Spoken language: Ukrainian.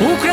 Україна